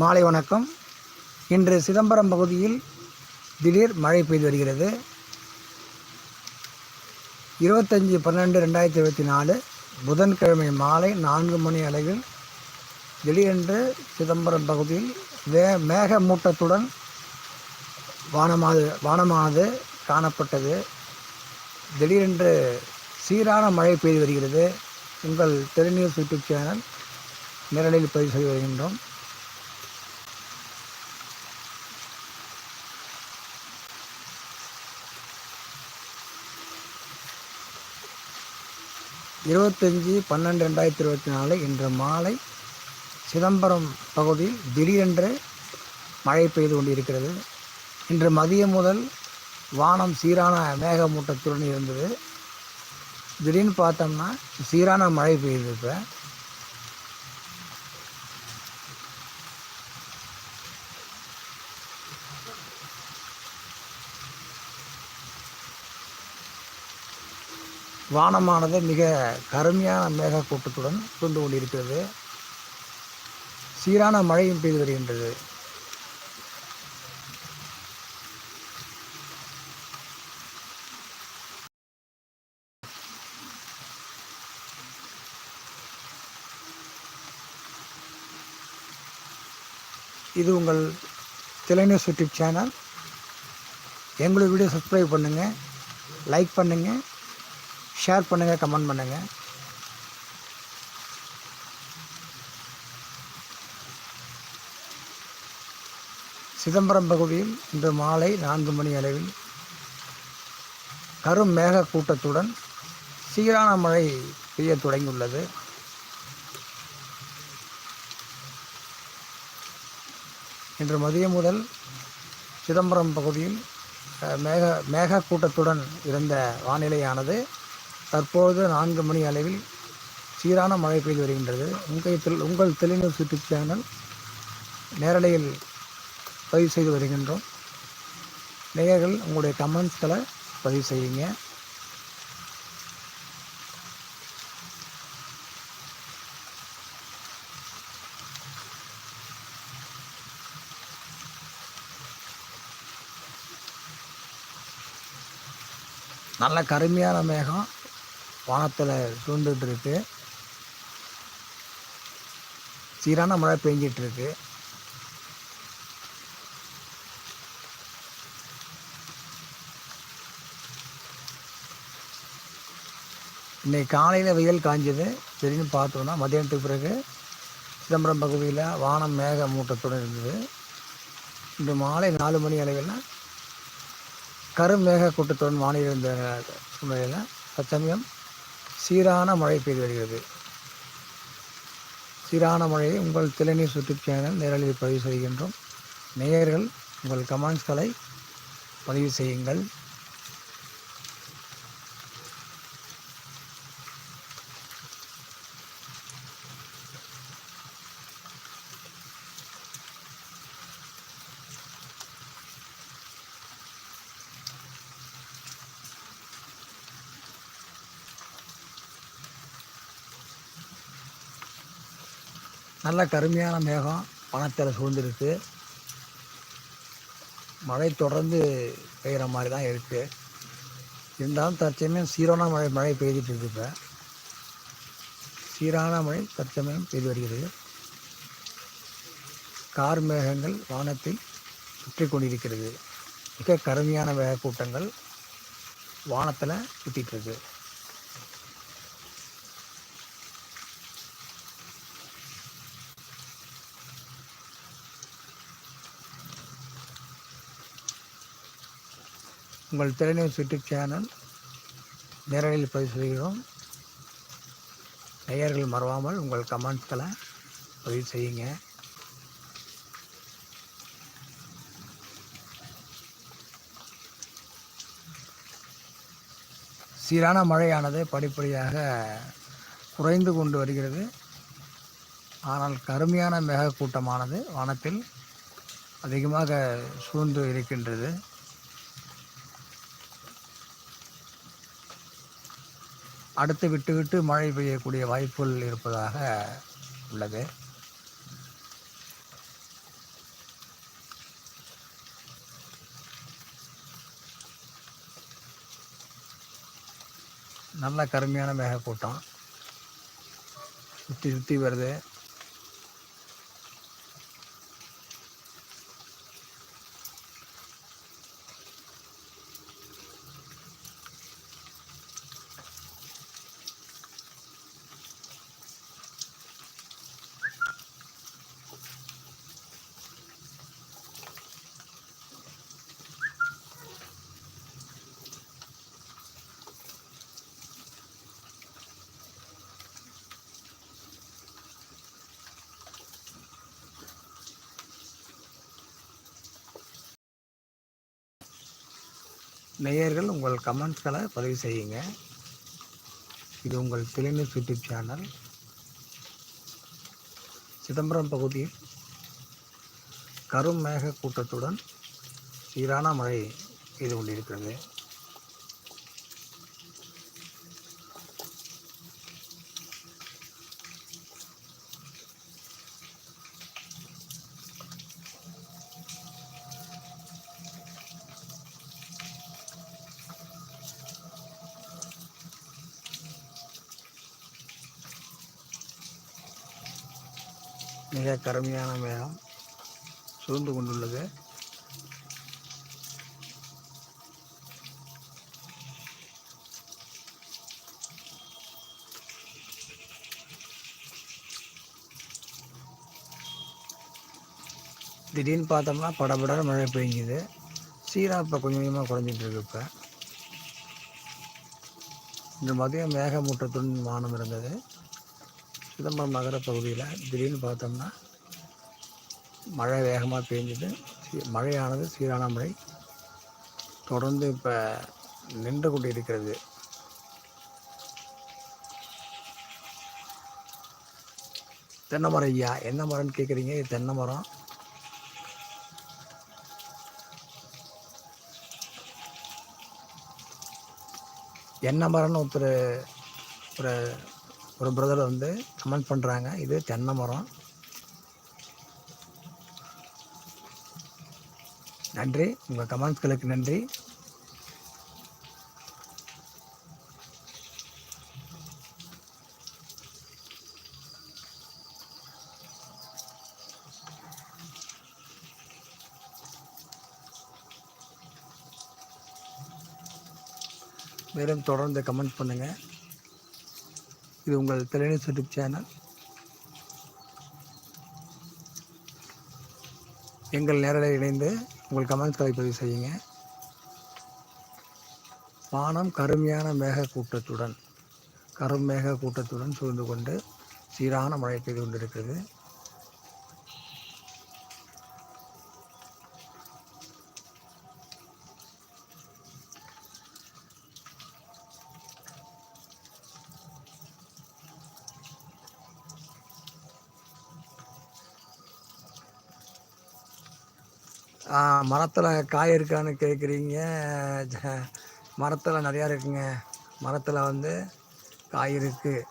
மாலை வணக்கம். இன்று சிதம்பரம் பகுதியில் திடீர் மழை பெய்து வருகிறது. இருபத்தஞ்சி பன்னெண்டு ரெண்டாயிரத்தி இருபத்தி நாலு புதன்கிழமை மாலை நான்கு மணி அளவில் திடீரென்று சிதம்பரம் பகுதியில் வே மேகமூட்டத்துடன் வானமாது வானமானது காணப்பட்டது. திடீரென்று சீரான மழை பெய்து வருகிறது. உங்கள் தெலுநியூஸ் யூடியூப் சேனல் நிரலில் பதிவு செய்து வருகின்றோம். இருபத்தஞ்சி பன்னெண்டு ரெண்டாயிரத்தி இருபத்தி நாலு இன்று மாலை சிதம்பரம் பகுதியில் திடீரென்று மழை பெய்து கொண்டிருக்கிறது. இன்று மதியம் முதல் வானம் சீரான மேகமூட்டத்துடன் இருந்தது. திடீர்னு பார்த்தோம்னா சீரான மழை பெய்யுது இப்போ வானமானது மிக கருமையான மேகக்கூட்டத்துடன் சூழ்ந்து கொண்டிருக்கிறது. சீரான மழையும் பெய்து வருகின்றது. இது உங்கள் திலைநியூஸ் யூடியூப் சேனல் எங்களுடைய வீடியோ சப்ஸ்கிரைப் பண்ணுங்கள் லைக் பண்ணுங்கள் ஷேர் பண்ணுங்கள் கமெண்ட் பண்ணுங்கள் சிதம்பரம் பகுதியில் இன்று மாலை நான்கு மணி அளவில் கரும் மேக கூட்டத்துடன் சீரான மழை பெய்ய தொடங்கியுள்ளது. இன்று மதியம் முதல் சிதம்பரம் பகுதியில் மேக மேக கூட்டத்துடன் இருந்த வானிலையானது தற்போது நான்கு மணி அளவில் சீரான மழை பெய்து வருகின்றது. உங்கள் உங்கள் தெளிநியூஸ் யூடியூப் சேனல் நேரலையில் பதிவு செய்து வருகின்றோம். நேயர்கள் உங்களுடைய கமெண்ட்ஸ்களை பதிவு செய்யுங்க. நல்ல கருமையான மேகம். வானத்தில் சூழ்ந்துட்டுருக்கு. சீரான மழை பெஞ்சிட்ருக்கு இன்னைக்கு காலையில் வெயில் காஞ்சது. சரின்னு பார்த்தோன்னா மதியானத்துக்கு பிறகு சிதம்பரம் பகுதியில் வானம் மேக மூட்டத்துடன் இருந்தது. இன்று மாலை நாலு மணி அளவில் கருமேக கூட்டத்துடன் வானில் இருந்த சூழ்நிலையில் தற்சமயம் சீரான மழை பெய்து வருகிறது. சீரான மழையை உங்கள் திளைநீர் யூடியூப் சேனல் நேரலில் பதிவு செய்கின்றோம். நேயர்கள் உங்கள் கமெண்ட்ஸ்களை பதிவு செய்யுங்கள். நல்ல கருமையான மேகம் வானத்தில் சூழ்ந்துருக்கு. மழை தொடர்ந்து பெய்கிற மாதிரி தான் இருக்குது இருந்தாலும் தற்சமயம் சீரான மழை மழை பெய்துட்டு இருக்கு இப்போ. சீரான மழை தற்சமயம் பெய்து வருகிறது. கார் மேகங்கள் வானத்தில் சுற்றி கொண்டிருக்கிறது. மிக கருமையான மேகக்கூட்டங்கள் வானத்தில் சுற்றிட்டு இருக்கு. உங்கள் திறனியூஸ் சுட்டு சேனல் நேரலில் பதிவு செய்கிறோம். நேயர்கள் மறவாமல் உங்கள் கமெண்ட்ஸில் பதிவு செய்யுங்க. சீரான மழையானது படிப்படியாக குறைந்து கொண்டு வருகிறது. ஆனால் கருமையான மேகக்கூட்டமானது வானத்தில் அதிகமாக சூழ்ந்து இருக்கின்றது. அடுத்து விட்டுவிட்டு மழை பெய்யக்கூடிய வாய்ப்புகள் இருப்பதாக உள்ளது. நல்ல கருமையான மேகக்கூட்டம். சுற்றி சுற்றி வருது. நேயர்கள் உங்கள் கமெண்ட்ஸ்களை பதிவு செய்யுங்க. இது உங்கள் திலைநியூஸ் யூடியூப் சேனல் சிதம்பரம் பகுதியில் கரும் மேக கூட்டத்துடன் சீரான மழை பெய்து கொண்டிருக்கிறது. மிக கருமையான மேகம் சூழ்ந்து கொண்டுள்ளது. திடீர்னு பார்த்தோம்னா படபட மழை பெய்ஞ்சுது சீராக இப்போ கொஞ்சம் கொஞ்சமாக குறைஞ்சிட்டு இருக்கு இப்போ. இந்த மதியம் மேகமூட்டத்துடன் வானம் இருந்தது. சிதம்பரம் நகர பகுதியில் திடீர்னு பார்த்தோம்னா மழை வேகமாக பெஞ்சிட்டு மழையானது சீரான மழை. தொடர்ந்து இப்போ நின்று கொண்டு இருக்கிறது தென்னை மரம் ஐயா என்ன மரம்னு கேட்குறீங்க இது தென்னை மரம் என்ன மரம்னு ஒருத்தர் ஒரு ஒரு பிரதர் வந்து கமெண்ட் பண்ணுறாங்க இது தென்னை மரம். நன்றி. உங்கள் கமெண்ட்ஸ்களுக்கு நன்றி. மேலும் தொடர்ந்து கமெண்ட் பண்ணுங்கள் இது உங்கள் திரைநியூஸ் யூடியூப் சேனல் எங்கள் நேரலை இணைந்து உங்கள் கமெண்ட்ஸ்களை பதிவு செய்யுங்க. வானம் கருமையான மேக கூட்டத்துடன் கரும் மேக கூட்டத்துடன் சூழ்ந்து கொண்டு சீரான மழை பெய்து கொண்டிருக்கிறது. மரத்தில் காய் இருக்கான்னு கேட்குறீங்க மரத்தில் நிறையா இருக்குங்க. மரத்தில் வந்து காய் இருக்குது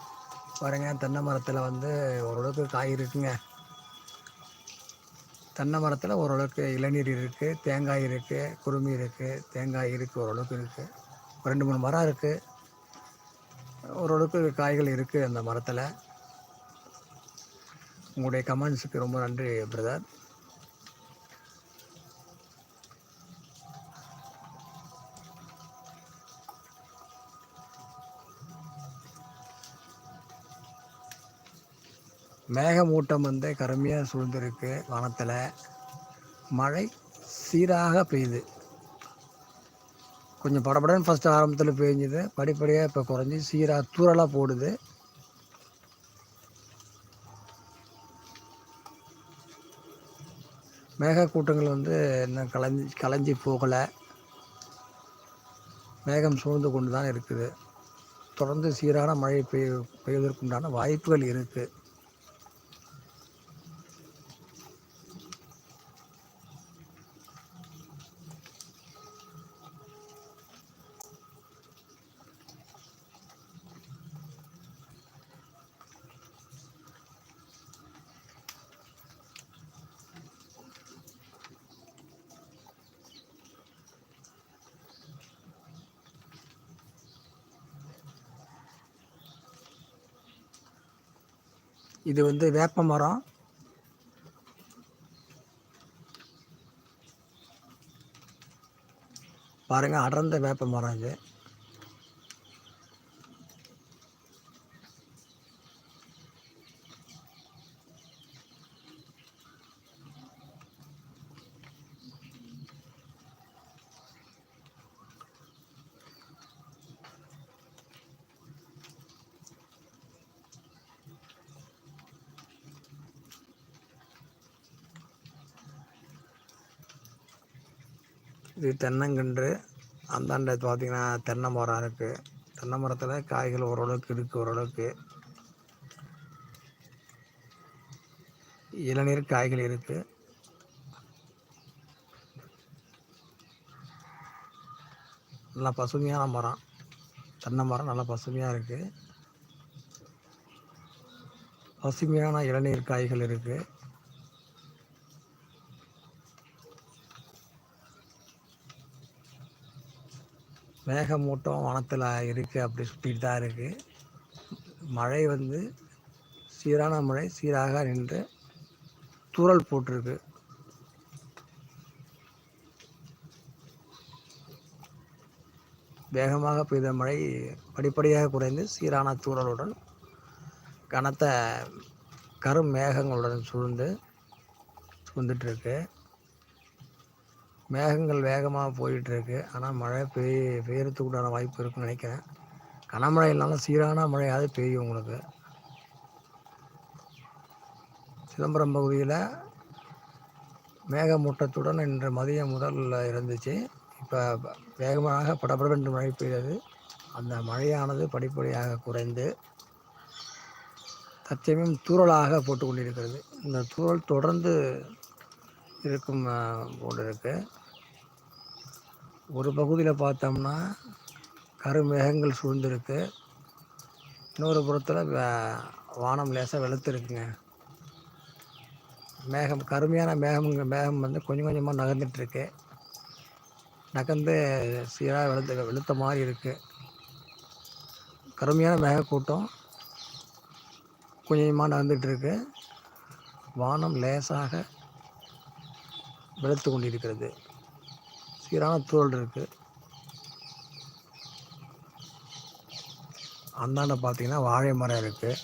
பாருங்க தென்னை மரத்தில் வந்து ஓரளவுக்கு காய் இருக்குங்க. தென்னை மரத்தில் ஓரளவுக்கு இளநீர் இருக்குது தேங்காய் இருக்குது குருமி இருக்குது தேங்காய் இருக்குது ஓரளவுக்கு இருக்குது ரெண்டு மூணு மரம் இருக்குது ஓரளவுக்கு காய்கள் இருக்குது அந்த மரத்தில். உங்களுடைய கமெண்ட்ஸுக்கு ரொம்ப நன்றி பிரதர். மேகமூட்டம் வந்து கருமையாக சூழ்ந்திருக்கு வானத்தில். மழை சீராக பெய்யுது. கொஞ்சம் படபடன்னு ஃபஸ்ட்டு ஆரம்பத்தில் பெஞ்சுது படிப்படியாக இப்போ குறைஞ்சி சீராக தூறலாக போடுது. மேகக்கூட்டங்கள் வந்து இன்னும் கலைஞ்சி கலைஞ்சி போகலை. மேகம் சூழ்ந்து கொண்டு தான் இருக்குது. தொடர்ந்து சீரான மழை பெய்ய பெய்வதற்குண்டான வாய்ப்புகள் இருக்குது இது வந்து வேப்ப மரம். பாருங்கள் அடர்ந்த வேப்ப மரம் இது. இது தென்னங்கன்று. அந்தாண்ட பார்த்திங்கன்னா தென்னை மரம் இருக்குது தென்னை மரத்தில் காய்கள் ஓரளவுக்கு இருக்குது ஓரளவுக்கு. இளநீர் காய்கள் இருக்குது நல்லா பசுமையான மரம். தென்னை மரம் நல்லா பசுமையாக இருக்குது பசுமையான இளநீர் காய்கள் இருக்குது மேகமூட்டம் வானத்தில் இருக்குது அப்படி சுற்றிட்டு தான் இருக்குது மழை வந்து சீரான மழை சீராக நின்று தூரல் போட்டிருக்கு. வேகமாக பெய்த மழை படிப்படியாக குறைந்து சீரான தூறலுடன் கனத்த கரும் மேகங்களுடன் சூழ்ந்து சூழ்ந்துட்டுருக்கு மேகங்கள் வேகமாக போயிட்டுருக்கு. ஆனால் மழை பெய் பெய்யறதுக்கு உண்டான வாய்ப்பு இருக்குன்னு நினைக்கிறேன். கனமழை இல்லாமல் சீரான மழையாவது பெய்யும் உங்களுக்கு. சிதம்பரம் பகுதியில் மேகமூட்டத்துடன் இன்று மதியம் முதல்ல இருந்துச்சு. இப்போ வேகமாக படபடவென்று மழை பெய்தது. அந்த மழையானது படிப்படியாக குறைந்து தற்சமயம் தூறலாக போட்டு கொண்டிருக்கிறது. இந்த தூறல் தொடர்ந்து இருக்கும் அஹ், இருக்குது ஒரு பகுதியில் பார்த்தோம்னா கருமேகங்கள் சூழ்ந்திருக்கு. இன்னொரு புறத்தில் வானம் லேசாக வெளுத்துருக்குங்க. மேகம் கருமையான மேகம் மேகம் வந்து கொஞ்சம் கொஞ்சமாக நகர்ந்துட்டுருக்கு. நகர்ந்து சீராக வெளுத்து வெளுத்த மாதிரி இருக்குது கருமையான மேகக்கூட்டம் கொஞ்சம் கொஞ்சமாக நகர்ந்துட்டுருக்கு. வானம் லேசாக வெளுத்து கொண்டிருக்கிறது. சீரான இருக்குது அந்தாண்ட பார்த்தீங்கன்னா வாழை மரம் இருக்குது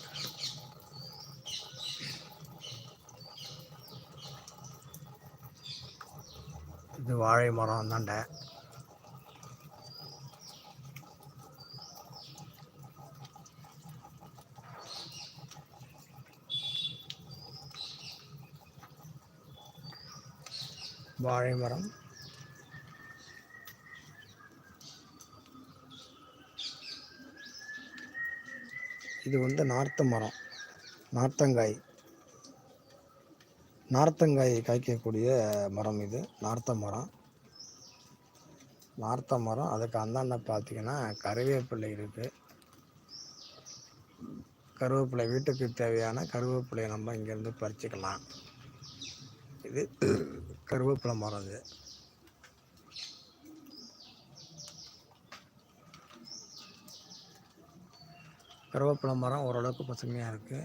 இது வாழை மரம் அந்தாண்ட. வாழை மரம். இது வந்து நார்த்த மரம் நார்த்தங்காய். நார்த்தங்காய் காய்க்கக்கூடிய மரம் இது நார்த்த மரம். நார்த்த மரம் அதுக்கு அந்தாண்ட பார்த்தீங்கன்னா கருவேப்பிள்ளை இருக்குது கருவேப்பிலை வீட்டுக்கு தேவையான கருவேப்பிலையை நம்ம இங்கேருந்து பறிச்சுக்கலாம். இது கருவேப்பிலை மரம் இது. கருவேப்பிலை மரம் ஓரளவுக்கு பசுமையாக இருக்குது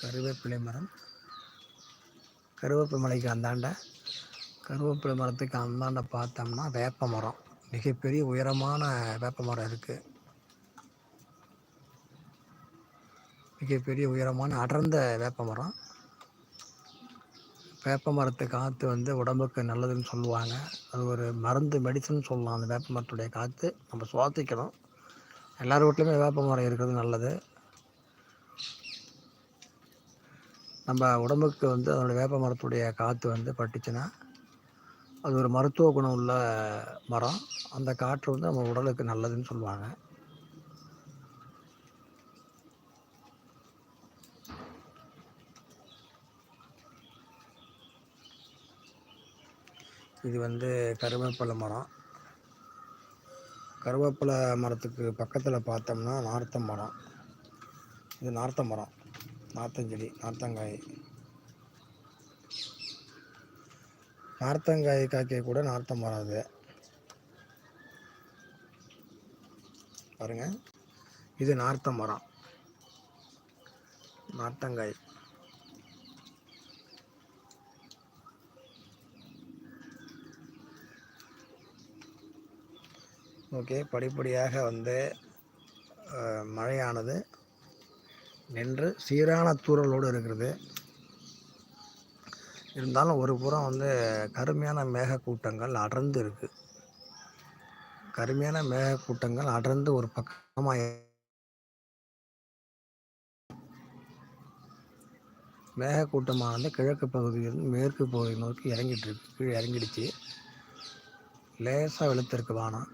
கருவேப்பிலை மரம். கருவேப்பிலை மலைக்கு அந்தாண்ட கருவேப்பிலை மரத்துக்கு அந்தாண்ட பார்த்தோம்னா வேப்ப மரம். மிகப்பெரிய உயரமான வேப்ப மரம் இருக்குது மிகப்பெரிய உயரமான அடர்ந்த வேப்ப மரம். வேப்ப மரத்து காற்று வந்து உடம்புக்கு நல்லதுன்னு சொல்லுவாங்க. அது ஒரு மருந்து மெடிசன் சொல்லலாம். அந்த வேப்ப மரத்துடைய காற்று நம்ம சுவாசிக்கணும். எல்லார் வீட்லையுமே வேப்ப மரம் இருக்கிறது நல்லது. நம்ம உடம்புக்கு வந்து அதனுடைய வேப்ப மரத்துடைய காற்று வந்து பட்டுச்சுன்னா அது ஒரு மருத்துவ குணம் உள்ள மரம். அந்த காற்று வந்து நம்ம உடலுக்கு நல்லதுன்னு சொல்லுவாங்க. இது வந்து கருவேப்பிலை மரம். கருவேப்பிலை மரத்துக்கு பக்கத்தில் பார்த்தோம்னா நார்த்த மரம். இது நார்த்த மரம். நார்த்தஞ்செடி நார்த்தங்காய். நார்த்தங்காய் காய்க்க கூட நார்த்த மரம் அது. பாருங்கள் இது நார்த்த மரம். நார்த்தங்காய். ஓகே படிப்படியாக வந்து மழையானது. நின்று சீரான தூறலோடு இருக்கிறது. இருந்தாலும் ஒரு புறம் வந்து கருமையான மேகக்கூட்டங்கள் அடர்ந்து இருக்கு. கருமையான மேகக்கூட்டங்கள் அடர்ந்து ஒரு பக்கமாக மேகக்கூட்டமானது கிழக்கு பகுதியிலிருந்து மேற்கு பகுதி நோக்கி இறங்கிட்டு இருக்கு. கீழே இறங்கிடுச்சு. லேசாக வெளுத்திருக்கு வானம்.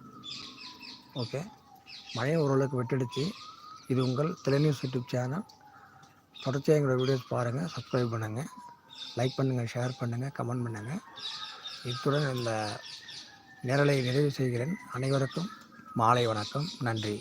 ஓகே. மழையை ஓரளவுக்கு விட்டுடுச்சு. இது உங்கள் தெலுநியூஸ் யூடியூப் சேனல் தொடர்ச்சியாக எங்களோட வீடியோஸ் பாருங்கள் சப்ஸ்கிரைப் பண்ணுங்கள் லைக் பண்ணுங்கள் ஷேர் பண்ணுங்கள் கமெண்ட் பண்ணுங்கள் இத்துடன் இந்த நேரலை நிறைவு செய்கிறேன். அனைவருக்கும் மாலை வணக்கம். நன்றி.